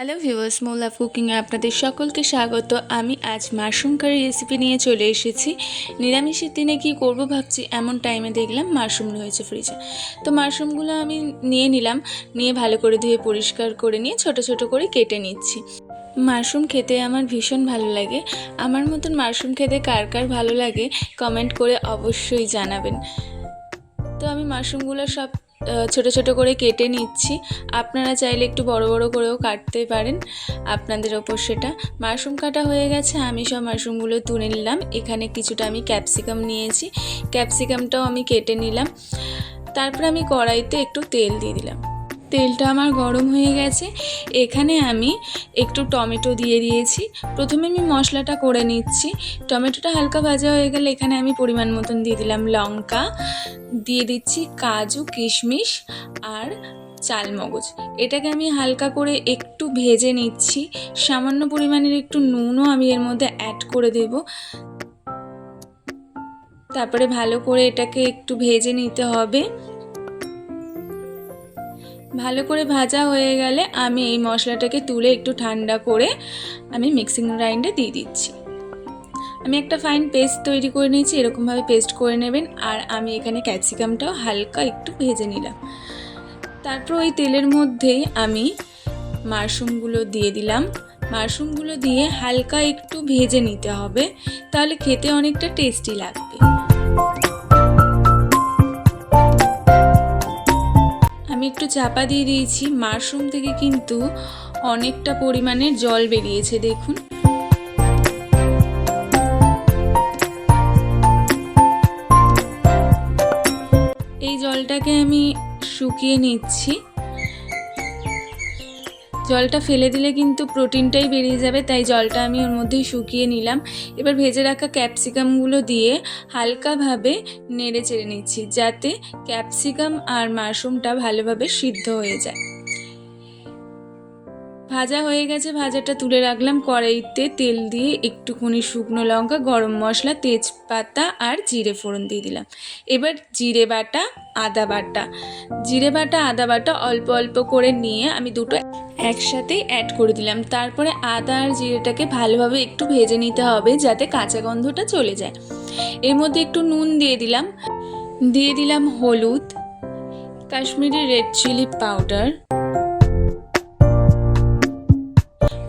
Hello viewers মোলা কুকিংয়ে আপনাদের সকলকে স্বাগত। আমি আজ মাশরুম কারি রেসিপি নিয়ে চলে এসেছি। নিরামিষের দিনে কি করব ভাবছি, এমন টাইমে দেখলাম মাশরুম রয়েছে ফ্রিজে তো মাশরুমগুলো আমি নিয়ে নিলাম, নিয়ে ভালো করে ধুয়ে পরিষ্কার করে নিয়ে ছোট ছোট করে কেটে নিচ্ছি। মাশরুম খেতে আমার ভীষণ ভালো লাগে। আমার মতন মাশরুম খেতে কার কার ভালো লাগে কমেন্ট করে অবশ্যই জানাবেন। তো আমি মাশরুমগুলো সব ছোট ছোট করে কেটে নিচ্ছি। আপনারা চাইলে একটু বড় বড় করেও কাটতে পারেন আপনাদের ওপর সেটা। মাশরুম কাটা হয়ে গেছে, আমি সব মাশরুমগুলো তুলে নিলাম। এখানে কিছুটা আমি ক্যাপসিকাম নিয়েছি। ক্যাপসিকামটাও আমি কেটে নিলাম। তারপরে আমি কড়াইতে একটু তেল দিয়ে দিলাম। তেলটা আমার গরম হয়ে গেছে। এখানে আমি একটু টমেটো দিয়ে দিয়েছি। প্রথমে আমি মশলাটা করে নিচ্ছি। টমেটোটা হালকা ভাজা হয়ে গেলে এখানে আমি পরিমাণ মতন দিয়ে দিলাম লঙ্কা। দিয়ে দিচ্ছি কাজু, কিশমিশ আর চালমগজ। এটাকে আমি হালকা করে একটু ভেজে নিচ্ছি। সামান্য পরিমাণের একটু নুনও আমি এর মধ্যে অ্যাড করে দেব। তারপরে ভালো করে এটাকে একটু ভেজে নিতে হবে। ভালো করে ভাজা হয়ে গেলে আমি এই মশলাটাকে তুলে একটু ঠান্ডা করে আমি মিক্সিং গ্রাইন্ডে দিয়ে দিচ্ছি। আমি একটা ফাইন পেস্ট তৈরি করে নিয়েছি, এরকমভাবে পেস্ট করে নেবেন। আর আমি এখানে ক্যাপসিকামটাও হালকা একটু ভেজে নিলাম। তারপর ওই তেলের মধ্যেই আমি মাশরুমগুলো দিয়ে দিলাম। মাশরুমগুলো দিয়ে হালকা একটু ভেজে নিতে হবে, তাহলে খেতে অনেকটা টেস্টি লাগবে। চাপা দিয়ে দিয়েছি। মাশরুম থেকে কিন্তু অনেকটা পরিমাণের জল বেরিয়েছে, দেখুন। এই জলটাকে আমি শুকিয়ে নিচ্ছি। জলটা ফেলে দিলে কিন্তু প্রোটিনটাই বেরিয়ে যাবে, তাই জলটা আমি ওর মধ্যেই শুকিয়ে নিলাম। এবার ভেজে রাখা ক্যাপসিকামগুলো দিয়ে হালকাভাবে নেড়ে চেড়ে নিচ্ছি, যাতে ক্যাপসিকাম আর মাশরুমটা ভালোভাবে সিদ্ধ হয়ে যায়। ভাজা হয়ে গেছে, ভাজাটা তুলে রাখলাম কড়াইতে তেল দিয়ে একটুখানি শুকনো লঙ্কা, গরম মশলা, তেজপাতা আর জিরে ফোড়ন দিয়ে দিলাম। এবার জিরে বাটা, আদা বাটা। জিরে বাটা, আদা বাটা অল্প অল্প করে নিয়ে আমি দুটো একসাথেই অ্যাড করে দিলাম। তারপরে আদা আর জিরেটাকে ভালোভাবে একটু ভেজে নিতে হবে যাতে কাঁচা গন্ধটা চলে যায়। এর মধ্যে একটু নুন দিয়ে দিলাম। দিয়ে দিলাম হলুদ, কাশ্মীরি রেড চিলি পাউডার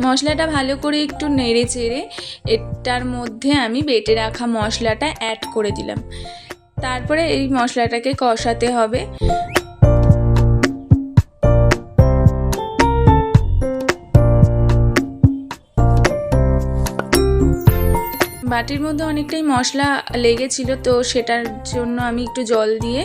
মশলাটা ভালো করে একটু নেড়ে চেড়ে এটার মধ্যে আমি বেটে রাখা মশলাটা অ্যাড করে দিলাম। তারপরে এই মশলাটাকে কষাতে হবে। বাটির মধ্যে অনেকটাই মশলা লেগেছিল, তো সেটার জন্য আমি একটু জল দিয়ে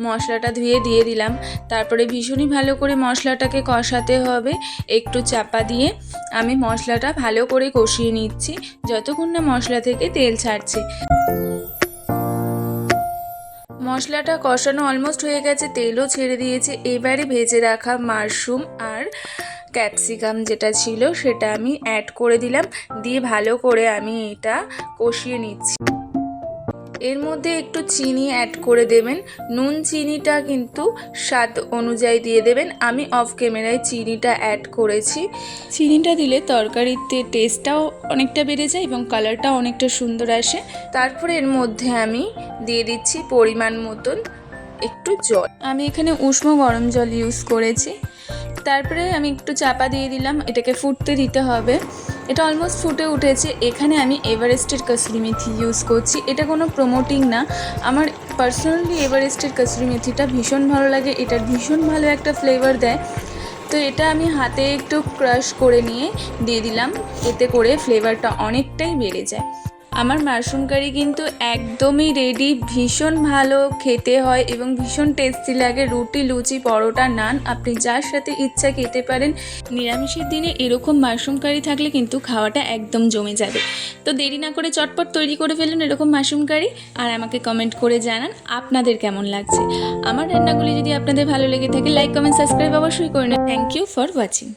মশলাটা ধুয়ে দিয়ে দিলাম। তারপরে ভীষণই ভালো করে মশলাটাকে কষাতে হবে। একটু চাপা দিয়ে আমি মশলাটা ভালো করে কষিয়ে নিচ্ছি। যতক্ষণ না মশলা থেকে তেল ছাড়ছে। মশলাটা কষানো অলমোস্ট হয়ে গেছে। তেলও ছেড়ে দিয়েছে। এবারে ভেজে রাখা মাশরুম আর ক্যাপসিকাম যেটা ছিল, সেটা আমি অ্যাড করে দিলাম। দিয়ে ভালো করে আমি এটা কষিয়ে নিচ্ছি। এর মধ্যে একটু চিনি অ্যাড করে দেবেন। নুন চিনিটা কিন্তু স্বাদ অনুযায়ী দিয়ে দেবেন। আমি অফ ক্যামেরায় চিনিটা অ্যাড করেছি। চিনিটা দিলে তরকারিতে টেস্টটাও অনেকটা বেড়ে যায় এবং কালারটাও অনেকটা সুন্দর আসে। তারপরে এর মধ্যে আমি দিয়ে দিচ্ছি পরিমাণ মতন একটু জল। আমি এখানে উষ্ণ গরম জল ইউজ করেছি। তারপরে আমি একটু চাপা দিয়ে দিলাম, এটাকে ফুটতে দিতে হবে। এটা অলমোস্ট ফুটে উঠেছে। এখানে আমি এভারেস্টের কসুরি মেথি ইউজ করছি। এটা কোনো প্রমোটিং না। আমার পার্সোনালি এভারেস্টের কসুরি মেথিটা ভীষণ ভালো লাগে। এটার ভীষণ ভালো একটা ফ্লেভার দেয়। তো এটা আমি হাতে একটু ক্রাশ করে নিয়ে দিয়ে দিলাম। এতে করে ফ্লেভারটা অনেকটাই বেড়ে যায়। আমার মাশরুম কারি কিন্তু একদমই রেডি ভীষণ ভালো খেতে হয় এবং ভীষণ টেস্টি লাগে। রুটি, লুচি, পরোটা, নান, আপনি যার সাথে ইচ্ছা খেতে পারেন। নিরামিষের দিনে এরকম মাশরুম কারি থাকলে কিন্তু খাওয়াটা একদম জমে যাবে। তো দেরি না করে চটপট তৈরি করে ফেলুন এরকম মাশরুম কারি আর আমাকে কমেন্ট করে জানান আপনাদের কেমন লাগছে। আমার রান্নাগুলি যদি আপনাদের ভালো লেগে থাকে লাইক কমেন্ট সাবস্ক্রাইব অবশ্যই করে নেন থ্যাংক ইউ ফর ওয়াচিং